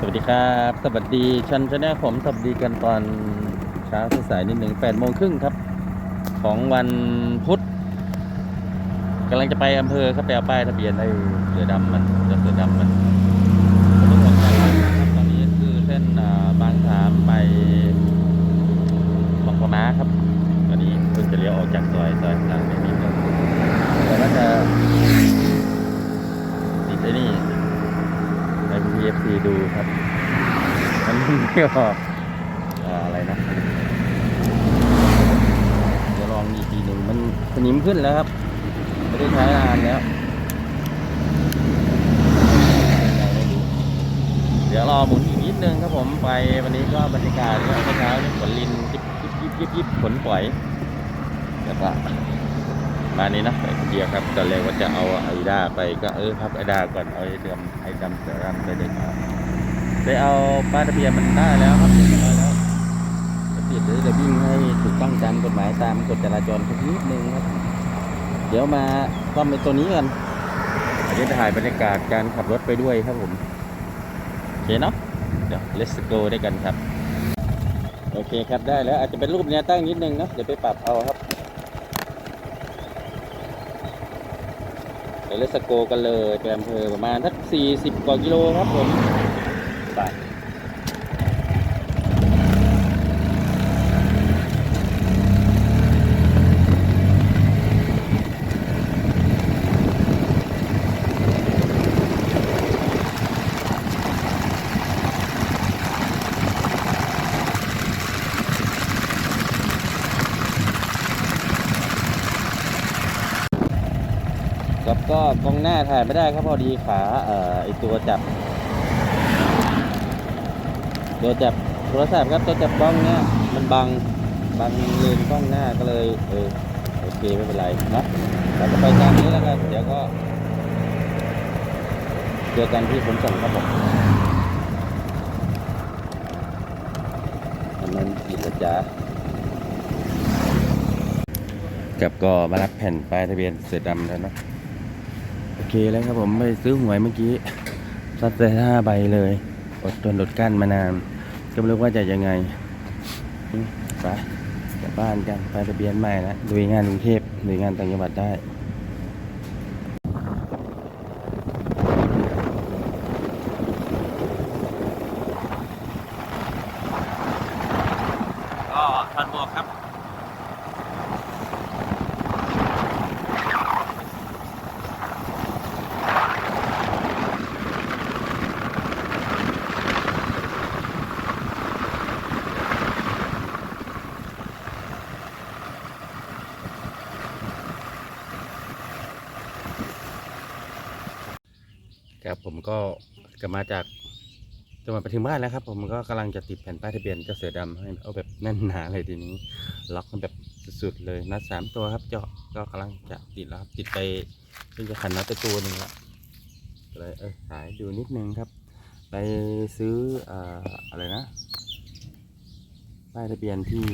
สวัสดีครับ สวัสดีชันชนลผมสวัสดีกันตอนเช้าสายนิดหนึ่งแปดโมงครึ่งครับ ของวันพุธกำลังจะไปอำเภอครับไปเอาป้ายทะเบียนไอ้เสือดำมันเจ้าเสือดำมันต้องบอกก่อนนะครับตอนนี้คือเส้นบางสามไปบางปะมาครับตอนนี้เพิ่งจะเลี้ยวออกจากซอยซอยหลังไม่มีรถแต่ว่าจะติดไอ้นี่ ใน PFC ดูครับมันก็อ่าอะไรนะเดี๋ยวลองอีกทีหนึ่งมันสนิมขึ้นแล้วครับ ไม่ได้ใช้นานแล้วเดี๋ยวรอหมุนอีกนิดนึงครับผมไปวันนี้ก็บรรยากาศก็เมื่อเช้าฝนลินยิบยิบยิบยิบยิบฝนปล่อยเดี๋ยวก็ มานี้นะไปคนเดียวครับตอนแรกว่าจะเอาไอดาไปก็เออครับไอดาก่อนเอาไอเดิมไอดำเสือรำไปเลยครับได้เอาป้ายทะเบียนมันได้แล้วครับเรียบร้อยแล้วจะติดหรือจะวิ่งให้ถูกต้องตามกฎหมายตามกฎจราจรสักนิดนึงครับ เดี๋ยวมาซ่อมในตัวนี้กันอันนี้ถ่ายบรรยากาศการขับรถไปด้วยครับผมโอเคเนาะเดี๋ยว let's go ด้วยกันครับ โอเคครับได้แล้วอาจจะเป็นรูปแนวตั้งนิดนึงนะเดี๋ยวไปปรับเอาครับ เดี๋ยว let's go กันเลยไปอำเภอประมาณทักสี่สิบกว่ากิโลครับผมไป ก็กล้องหน้าถ่ายไม่ได้ครับพอดีขาเอ่อไอตัวจับ ตัวจับโทรศัพท์ครับตัวจับกล้องเนี้ยมันบังบังเลนกล้องหน้าก็เลยเออโอเคไม่เป็นไรนะเราจะไปตามนี้แล้วกันเดี๋ยวก็เจอกันที่ขนส่งครับผมอันนั้นผิดล้วจ้ากับก็มารับแผ่นป้ายทะเบียนเสือดำแล้วเนะ โอเคแล้วครับผมไปซื้อหวยเมื่อกี้ซัดไปห้าใบเลย อดทนอดกั้นมานาน ก็ไม่รู้ว่าจะยังไงไปกลับบ้านกันไปทะเบียนใหม่นะดูงานกรุงเทพดูงานต่างจังหวัดได้ ก็ทันบวกครับ ครับผมก็กลับมาจากจังหวัดปทุมราชแล้วครับ ผมก็กำลังจะติดแผ่นป้ายทะเบียนเจ้าเสือดำให้เอาแบบแน่นหนาเลยทีนี้ ล็อกมันแบบสุดๆเลยนัดสามตัวครับเจาะก็กำลังจะติดแล้วครับติดไปเพิ่งจะขันนัดไปตัวหนึ่งละก็เลยเออหายดูนิดนึงครับ ไปซื้ออออะไรนะป้ายทะเบียนที่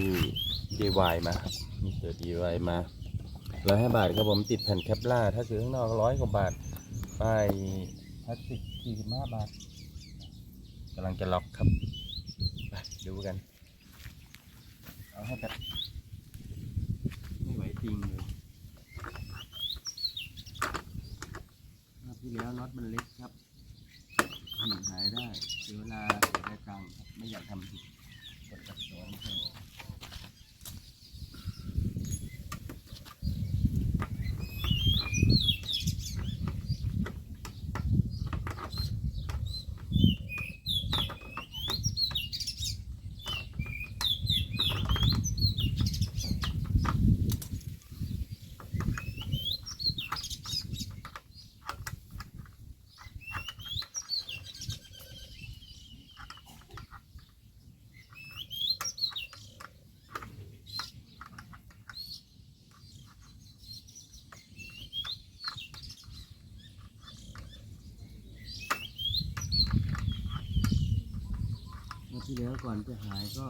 DY มาครับมีเจอ DY มาร้อยห้าบาทครับผมติดแผ่นแคปล่าถ้าซื้อข้างนอกร้อยกว่าบาทป้าย พลาสติก45บาทกำลังจะล็อกครับไปดูกัน เอาให้แบบไม่ไหวจริงเลยรอบที่แล้วน็อตมันเล็กครับหนีหายได้เสียเวลาเสียได้ตังค์ครับไม่อยากทำผิดกดจับตัวไม่ใช่เมื่อ ที่แล้วก่อนจะหายก็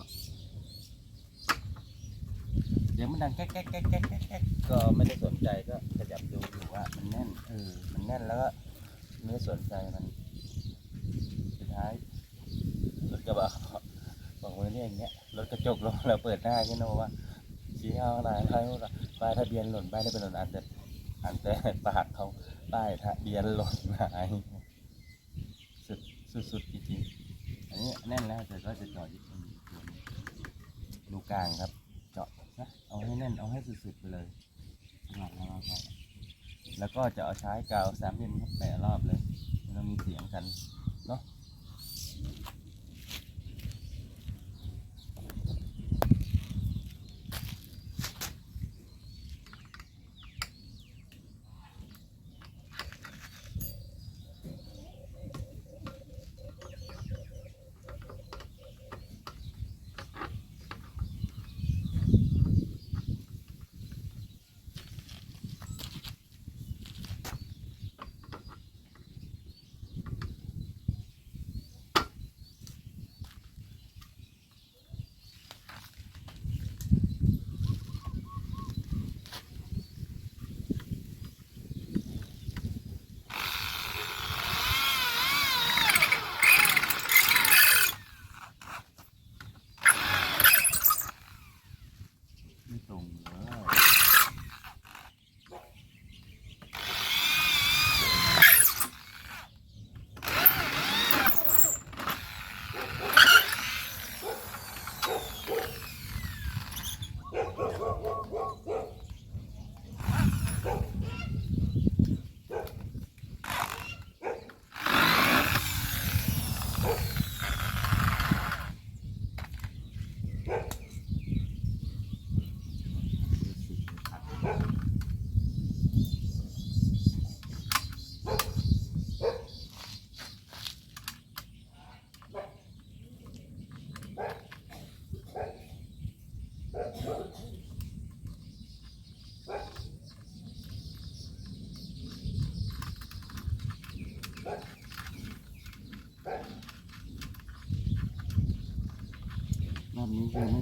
เดี๋ยวมันดังแก๊กแก๊กแก๊กแก๊กแก๊กแก๊กก็ไม่ได้สนใจก็ขยับดูอยู่ว่า มันแน่นเออมันแน่นแล้วก็ไม่ได้สนใจมัน สุดท้ายรถกระบะบอกว่าเนี่ยอย่างเงี้ยรถกระจกลงเราเปิดหน้าแค่นั้นว่าชี้เอาอะไรอะไรว่าป้ายทะเบียนหล่นป้ายทะเบียนหล่นอันแต่อันแต่ปากเขาป้ายทะเบียนหล่นหายสุดสุด นี้แน่นแล้วแต่ก็จะเจาะยึดตรงนี้ตัวนี้ดูกลางครับ เจาะนะเอาให้แน่นเอาให้สุดๆไปเลยหลังแล้วก็แล้วก็จะเอาใช้กาวสามเล่มครับแปะรอบเลยไม่ต้องมีเสียงกันเนาะ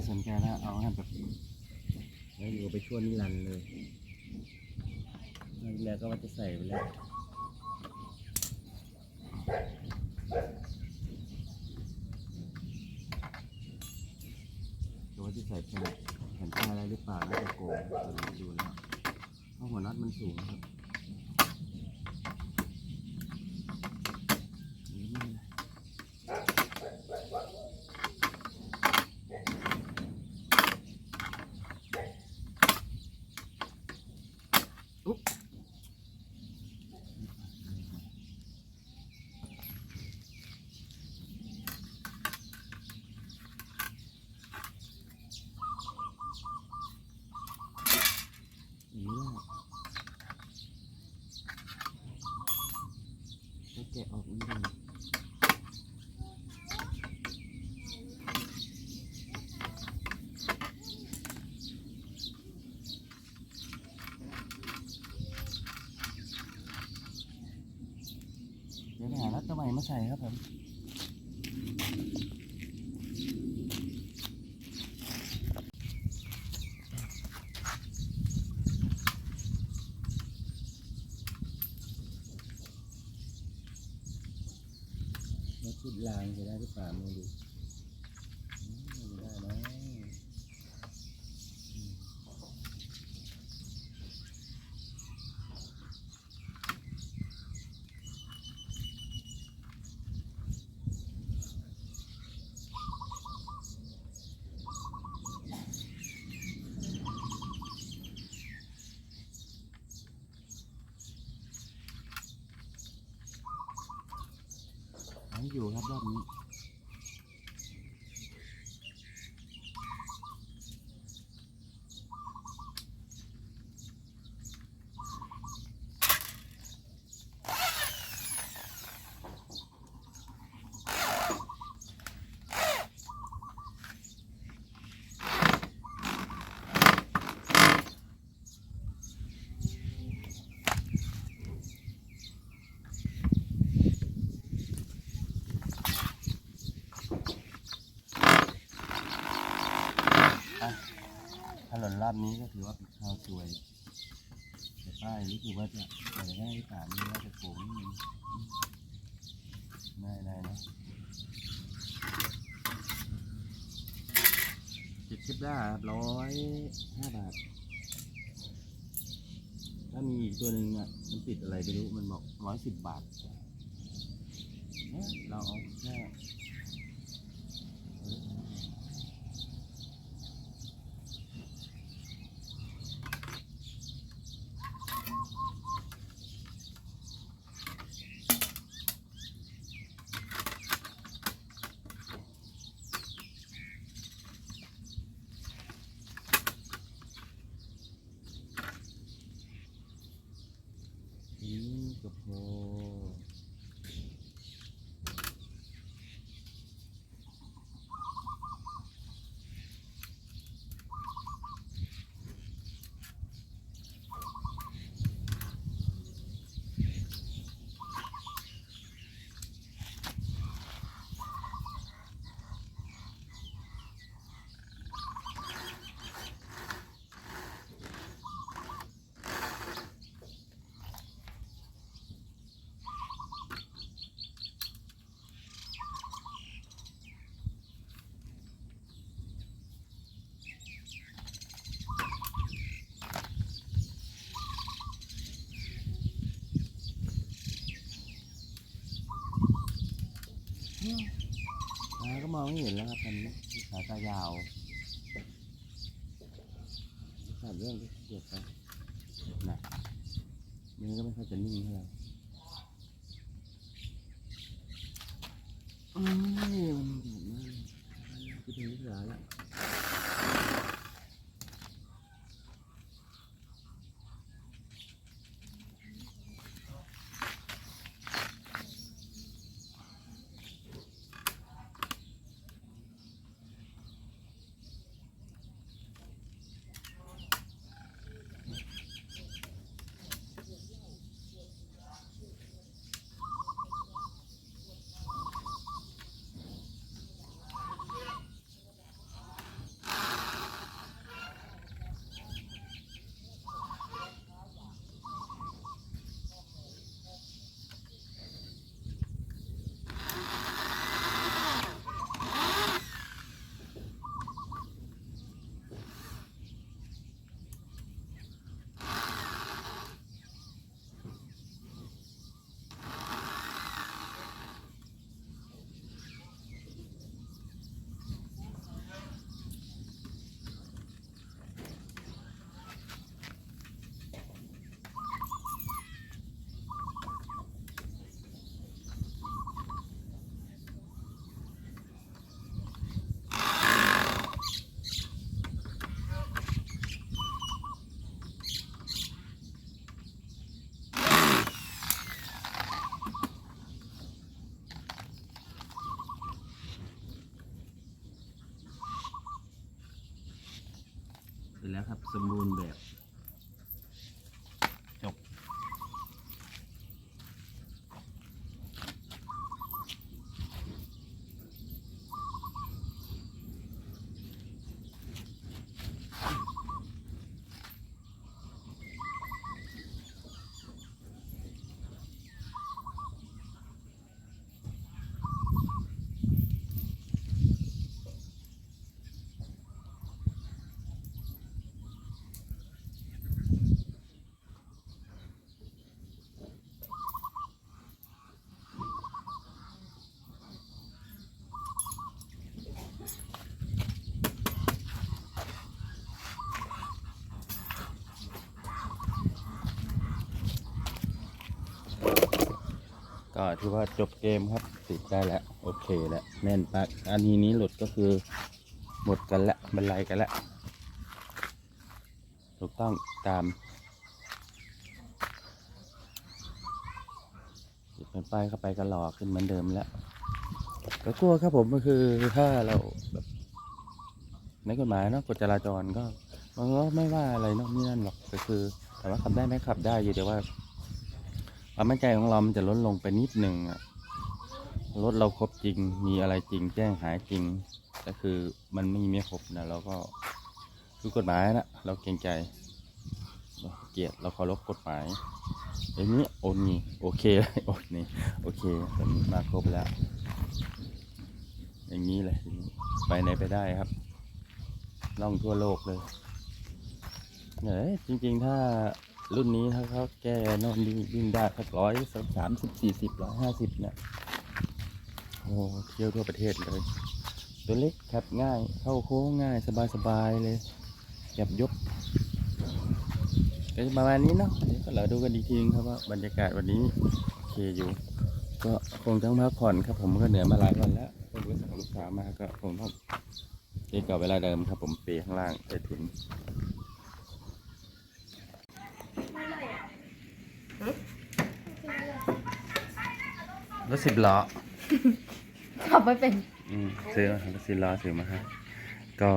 สนใจแล้วเอาให้แบบแล้วอยู่ไปช่วนิรันดร์เลยนี่แล้วก็ว่าจะใส่ไปแล้วแต่ว่าจะใส่แผ่นแผ่นป้ายอะไรหรือเปล่าน่าจะโกงเออดูแล้วเพราะหัวน็อตมันสูงครับนี่ไม่เป็นไร อย่างนี้ได้ก็แกะออกนิดนึงเดี๋ยวไปหารัดตัวใหม่มาใส่ครับผมแล้วชุดลางจะได้หรือเปล่าไม่รู้ ราบนี้ก็ถือว่าเป็นข้าวสวย แต่ป้ายรู้สึกว่าจะใส่ได้ป่านี้แล้วแต่ผมได้ได้นะเจ็ดสิปได้ร้อยห้าบาท ถ้ามีอีกตัวหนึ่งอะ มันติดอะไรไม่รู้ มันบอกร้อยสิบบาท เราเอาแค่ มองไม่เห็นแล้วครับมันสายตายาวขาดเรื่องที่เกียดไปนะมือก็ไม่ค่อยจะนิ่งเท่าไหร่อืมมันเดือดมากจะถึงที่เหลือแล้ว แล้วครับ สมบูรณ์แบบ ก็ถือว่าจบเกมครับติดได้แล้ว โอเคแล้วแน่นปากอันนี้นี้หลุดก็คือหมดกันละบรรลัยกันละถูกต้องตามติดเป็นป้ายเข้าไปก็หล่อขึ้นเหมือนเดิมแล้วก็กลัวครับผมก็คือถ้าเราแบบในกฎหมายเนาะกฎจราจรก็มันก็ไม่ว่าอะไรเนาะนี่นั่นหรอกก็คือ แต่ว่าขับได้ไหมขับได้อยู่แต่ว่า ความมั่นใจของเรามันจะลดลงไปนิดหนึ่งอะรถเราครบจริง มีอะไรจริง แจ้งหายจริงก็คือมันไม่มีครบนะเราก็คือกฎหมายนะเราเกรงใจ เกลียดเราเคารพกฎหมายอย่างนี้โอนนี่โอเคเลยโอนนี่โอเคตอนนี้มาครบแล้ว อย่างนี้เลยไปไหนไปได้ครับล่องทั่วโลกเลยเฮ้ยจริง ๆ ถ้า รุ่นนี้ถ้าเขาแกนอนวิ่งวิ่งได้สักร้อยสักสามสิบสี่สิบร้อยห้าสิบเนี่ยโอ้เที่ยวทั่วประเทศเลย ตัวเล็กขับง่ายเข้าโค้งง่ายสบายๆเลยหยับยบก็ประมาณนี้เนาะเดี๋ยวก็เราดูกันอีทีนึงครับว่าบรรยากาศวันนี้โอเคอยู่ ก็คงต้องพักผ่อนครับผมก็เหนื่อยมาหลายวันแล้วก็รู้สั่งลูกค้ามาก็คงต้องเที่กับเวลาเดิมครับผมเปข้างล่างใส่ถุน รถสิบล้อขับไม่เป็นอืมซื้อมาครับรถสิบล้อซื้อมาฮะก็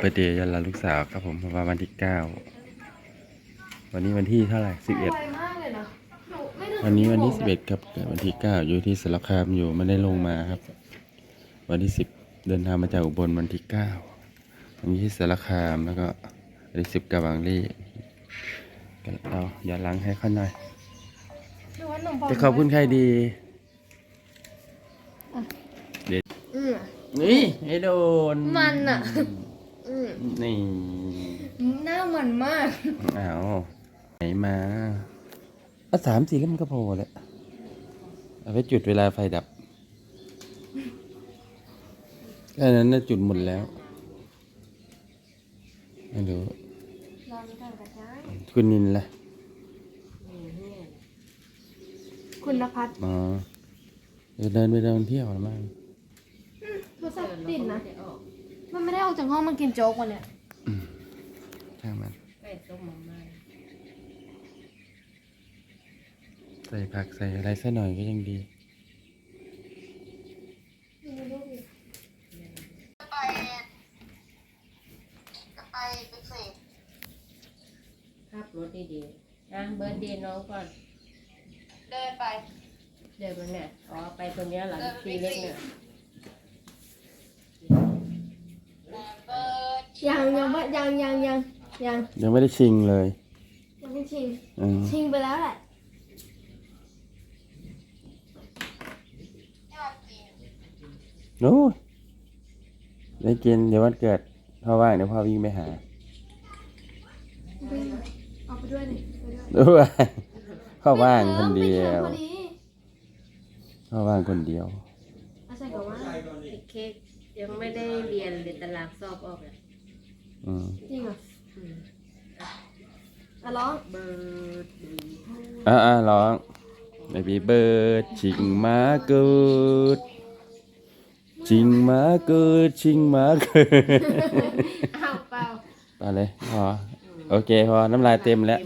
ไปเดย์ยันลาลูกสาวครับผมประมาณวันที่เก้าวันนี้วันที่เท่าไหร่สิบเอ็ด ไวมากเลยนะหนูไม่ถึงวันนี้วันที่ชั่สิวบโมเอ็งดครับเกิดวันที่เก้าอยู่ที่สารคามอยู่ไม่ได้ลงมาครับ วันที่สิบเดินทางมาจากอุบลวันที่เก้าวันนี้ที่สารคามแล้วก็วันที่สิบกับบางลี่ก็เอาอย่าล้างให้เขาหน่อย หนูว่าหนมปังจะขอบคุณใครดี อืม นี่ไอ้โดนมันอะ อืมนี่หน้ามันมากอ้าวไหนมาเอาสามสี่เล่มก็พอแหละเอาไว้จุดเวลาไฟดับแค่นั้นน่ะจุดหมดแล้วไม่รู้ลองกันกันได้คุณนินล่ะคุณนภัสอ๋อเดี๋ยวเดินไปเดินเที่ยวหรือมั้ง โทรศัพท์ติดนะ มันไม่ได้ออกจากห้องมันกินโจ๊กวันเนี้ยช่างมันไปต้มมาม่าใส่ผักใส่อะไรสักหน่อยก็ยังดีขับรถดีๆอะเบิร์ดเดย์น้องก่อน เดินไป เดินมาเนี่ยอ๋อไปตรงเนี้ยหลังตีเล็กเนี่ย ยังยังไม่ยังยังยังยังยังไม่ได้ชิงเลยยังไม่ชิง อืมชิงไปแล้วแหละ โอ้ยได้กินเดี๋ยววันเกิดพ่อว่างเดี๋ยวพ่อวิ่งไปหาเอาไปด้วยนี่ไปด้วยด้วยพ่อว่างคนเดียวไม่ถึงพอดีพ่อว่างคนเดียวอาชัยบอกว่าไอ้เค้กยังไม่ได้เรียนเลยตารางสอบออกอะ อืมจริงเหรออืมอะร้องเบิร์ดเดย์อะอะร้อง Baby bird ชิงมาเกิดชิงมาเกิดชิงมาเกิดอ้าวเปล่าไปเลยพอโอเคพอน้ำลายเต็มแล้ว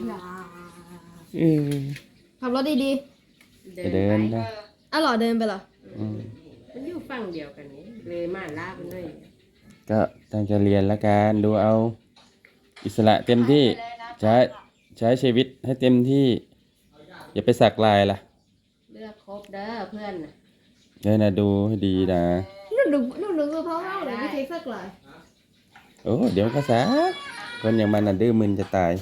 เออขับรถดีไปเดินไปนะๆอะเหรอเดินไปเหรออืม มันอยู่ฝั่งเดียวกันนี้เลยมาลาบมันเลย ก็ตั้งใจเรียนละกันดูเอาอิสระเต็มที่ใช้ใช้ชีวิตให้เต็มที่ อย่าไปสักลายล่ะ เลือกครบเด้อเพื่อนน่ะเดี๋ยวนะดูให้ดีนะหนูดูหนูดูคือพ่อเล่าเลยไม่เคยสักหลายโอ้เดี๋ยวก็สักคนอย่างมันน่ะดื้อมึนจะตาย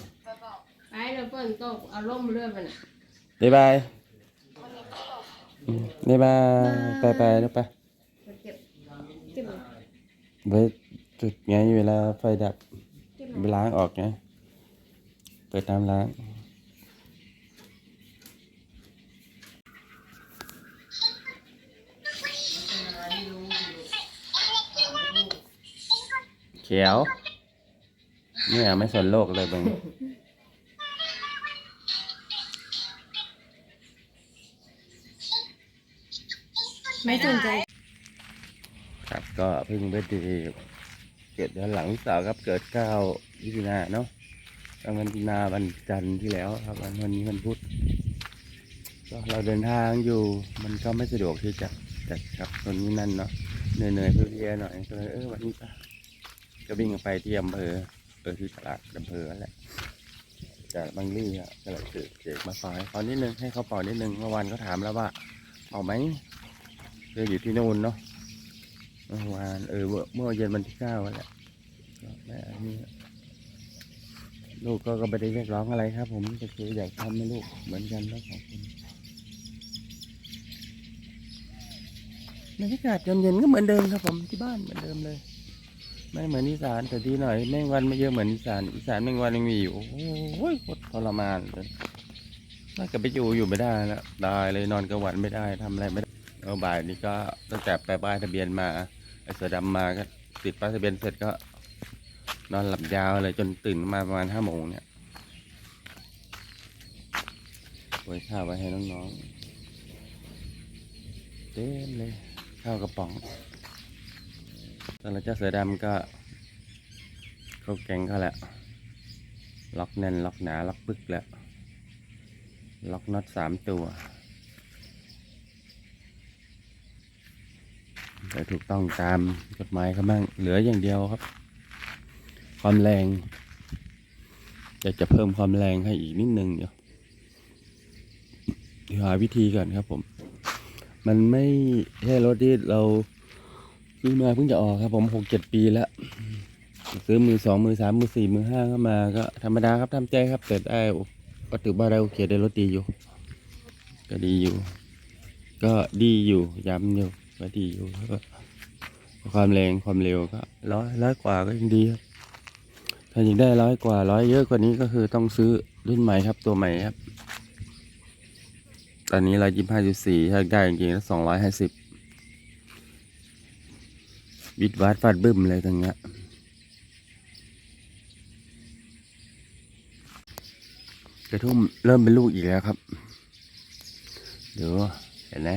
ไปแล้วเพื่อนตกเอาล่มเรื่อยมันน่ะ บ๊ายบายอืมบ๊ายบายไปไปแล้วไป มันเก็บ เก็บเลย ไว้จุดไงเวลาไฟดับเก็บไปล้างออกไงเปิดน้ำล้าง เขียว เนี่ยไม่สนโลกเลยบังไม่สนใจ ครับก็เพิ่งเบิร์ดเดย์เกิดเดือนหลังสาวครับเกิดเก้ามิถุนาเนาะตั้งวันนาวันจันทร์ที่แล้วครับวันวันนี้วันพุธก็เราเดินทางอยู่มันก็ไม่สะดวกที่จะจัดครับตรงนี้นั่นเนาะเหนื่อยๆเพลียๆหน่อยก็เลยเออวันนี้ปะก็วิ่งไปที่อำเภอเออที่ตลาดอำเภอแหละจากบางลี่อะก็เลยสืบเจกมาฝากให้เขานิดนึงให้เขาเป่านิดนึงเมื่อวานเขาถามแล้วว่าเป่าไหมเธออยู่ที่นู่นเนาะ เมื่อวานเออเมื่อเย็นวันที่เก้าแหละแม่นนี้ลูกก็ก็ไม่ได้เรียกร้องอะไรครับ ผมก็คืออยากทำให้ลูกเหมือนกันแล้วสองคนบรรยากาศเย็นๆก็เหมือนเดิมครับผมที่บ้านเหมือนเดิมเลย ไม่เหมือนอีสานแต่ดีหน่อยแมงวันไม่เยอะเหมือนอีสานอีสานแมงวันยังมีอยู่โอ้โหโคตรทรมานเลยน่าจะไปอยู่อยู่ไม่ได้แล้วตายเลยนอนกลางวันไม่ได้ทำอะไรไม่ได้แล้วบ่ายนี้ก็ตั้งแต่ไปป้ายทะเบียนมา เสือดำมาก็ติดป้ายทะเบียนเสร็จก็ นอนหลับยาวเลยจนตื่นมาประมาณห้าโมงเนี่ยไว้ข้าวไว้ให้น้องๆ เต็มเลย ข้าวกระป๋องตอนเราเจ้าเสือดำก็เข้าแกงเขาแหละ ล็อกแน่น ล็อกหนา ล็อกปึกแล้ว ล็อกน็อตสามตัว แต่ถูกต้องตามกฎหมายเขาบ้างเหลืออย่างเดียวครับ ความแรงอยากจะเพิ่มความแรงให้อีกนิดนึงเดี๋ยวเดี๋ยวหาวิธีก่อนครับผม มันไม่ใช่รถที่เราซื้อมาเพิ่งจะออกครับ ผมหกเจ็ดปีแล้วซื้อมือสองมือสามมือสี่มือห้าเข้ามาก็ธรรมดาครับทำใจครับแต่ได้ก็ถือว่าได้โอเคได้รถดีอยู่ ก็ดีอยู่ ก็ดีอยู่ย้ำอยู่ ก็ดีอยู่แล้วก็ความแรงความเร็วก็ร้อยร้อยกว่าก็ยังดีครับ ถ้ายังได้ร้อยกว่าร้อยเยอะกว่านี้ก็คือต้องซื้อรุ่นใหม่ครับตัวใหม่ครับ ตอนนี้ร้อยยี่ห้าจุดสี่ถ้าได้จริงๆสองร้อยห้าสิบวิดวัดฟาดบึ้มเลยตรงเนี้ยกระทุ่มเริ่มเป็นลูกอีกแล้วครับ เดี๋ยวเห็นไหม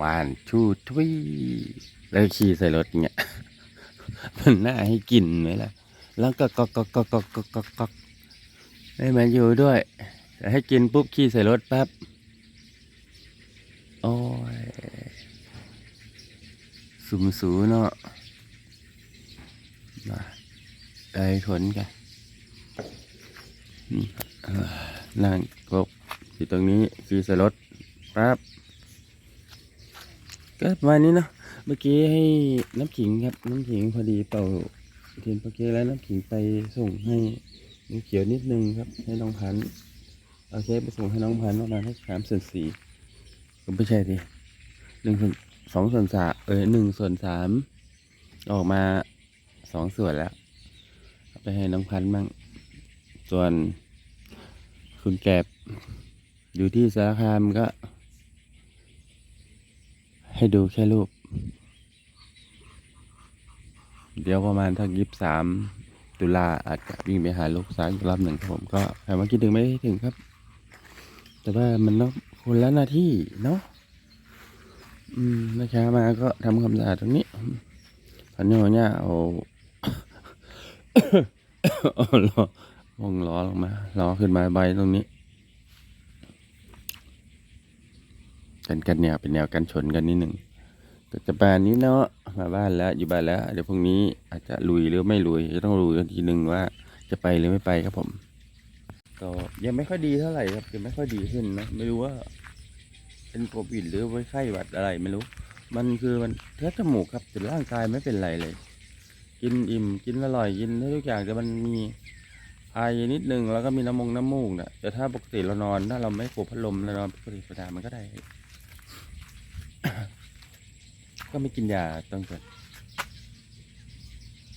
วานชูทวีแล้วขี่ใส่รถเงี้ยมันน่าให้กินไหมล่ะ แล้วก็ก็ก็ก็ก็ก็ก็ก็ให้มันอยู่ด้วยแต่ให้กินปุ๊บขี่ใส่รถปั๊บโอ้ยสุมสูเนาะมาได้ผลกันนั่งกบอยู่ตรงนี้ขี่ใส่รถปั๊บ ก็ประมาณนี้เนาะเมื่อกี้ให้น้ำขิงครับน้ำขิงพอดีเป่าเทียนพอเกแล้วน้ำขิงไปส่งให้น้ำเขียวนิดนึงครับ ให้น้องพันธุ์เอาเคไปส่งให้น้องพันธุ์ประมาณให้สามส่วนสี่ก็ไม่ใช่ดิหนึ่งส่วนสองส่วนสามเออหนึ่งส่วนสามออกมาสองส่วนแล้วไปให้น้องพันธุ์บ้างส่วนคุณแกบอยู่ที่สารคามก็ ให้ดูแค่รูป เดี๋ยวประมาณทักยี่สามตุลาอาจจะวิ่งไปหาลูกสาวอีกรอบหนึ่งครับผมก็ถามว่าคิดถึงไมคิดถึงครับ แต่ว่ามันต้องคนละหน้าที่เนาะอืมเมื่อเช้ามาก็ทำความสะอาดตรงนี้พันนี้หัวเนี่ยเอาเอาล้อวงล้อลงมาล้อขึ้นมาใบตรงนี้ กันกันแนวเป็นแนวกันชนกันนิดหนึ่งก็จะประมาณนี้เนาะมาบ้านแล้วอยู่บ้านแล้ว เดี๋ยวพรุ่งนี้อาจจะลุยหรือไม่ลุยจะต้องลุยกันทีหนึ่งว่าจะไปหรือไม่ไปครับผมก็ยังไม่ค่อยดีเท่าไหร่ครับยังไม่ค่อยดีขึ้นนะไม่รู้ว่า เป็นโควิดหรือไว้ไข้หวัดอะไรไม่รู้ มันคือมันแค่จมูกครับแต่ร่างกายไม่เป็นไรเลย กินอิ่มกินอร่อยกินได้ทุกอย่างแต่มันมีไอนิดนึงแล้วก็มีน้ำมงน้ำมูกนะแต่ถ้าปกติเรานอนถ้าเราไม่กดพัดลมเรานอนปกติธรรมดามันก็ได้ ก็ไม่กินยาตั้งแต่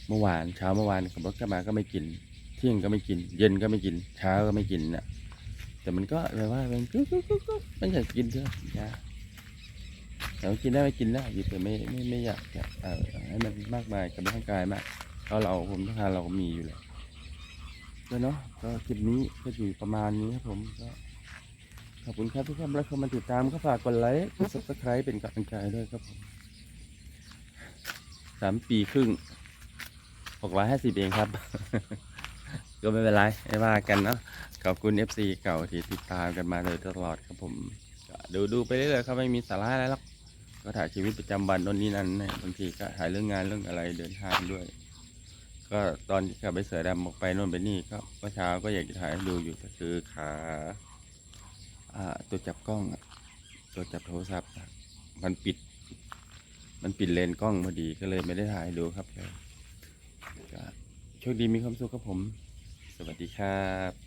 เมื่อวานเช้าเมื่อวานขับรถกลับมาก็ไม่กิน เที่ยงก็ไม่กิน เย็นก็ไม่กิน เช้าก็ไม่กินน่ะ แต่มันก็แบบว่ามันกุ๊กกุ๊กกุ๊กมันอยากกินเถอะยาแต่กินได้ไม่กินได้อยู่แต่ไม่ไม่ไม่อยากจะเอ่อให้มันมากมายกับร่างกายมากเพราะเราผมต้องการเราก็มีอยู่แล้วแล้วเนาะก็คลิปนี้ก็อยู่ประมาณนี้ครับผมก็ขอบคุณครับทุกท่านที่เข้ามาติดตามก็ฝากกดไลค์กด subscribe เป็นกำลังใจด้วยครับผม สามปีครึ่งหกร้อยห้าสิบเองครับ ก็ไม่เป็นไรไม่ว่ากันเนาะขอบคุณ FC เก่าที่ติดตามกันมาโดยตลอดครับผมดูดูไปเรื่อยๆครับไม่มีสาระอะไรหรอกก็ถ่ายชีวิตประจำวันโน่นนี่นั่นเนี่ยบางทีก็ถ่ายเรื่องงานเรื่องอะไรเดินทางด้วย ก็ตอนที่ขับไปเสือดำออกไปโน่นไปนี่ก็เมื่อเช้าก็อยากจะถ่ายดูอยู่ก็คือขาอ่าตัวจับกล้องตัวจับโทรศัพท์มันปิด มันปิดเลนส์กล้องพอดีก็เลยไม่ได้ถ่ายดูครับก็โชคดีมีความสุขครับผม สวัสดีครับ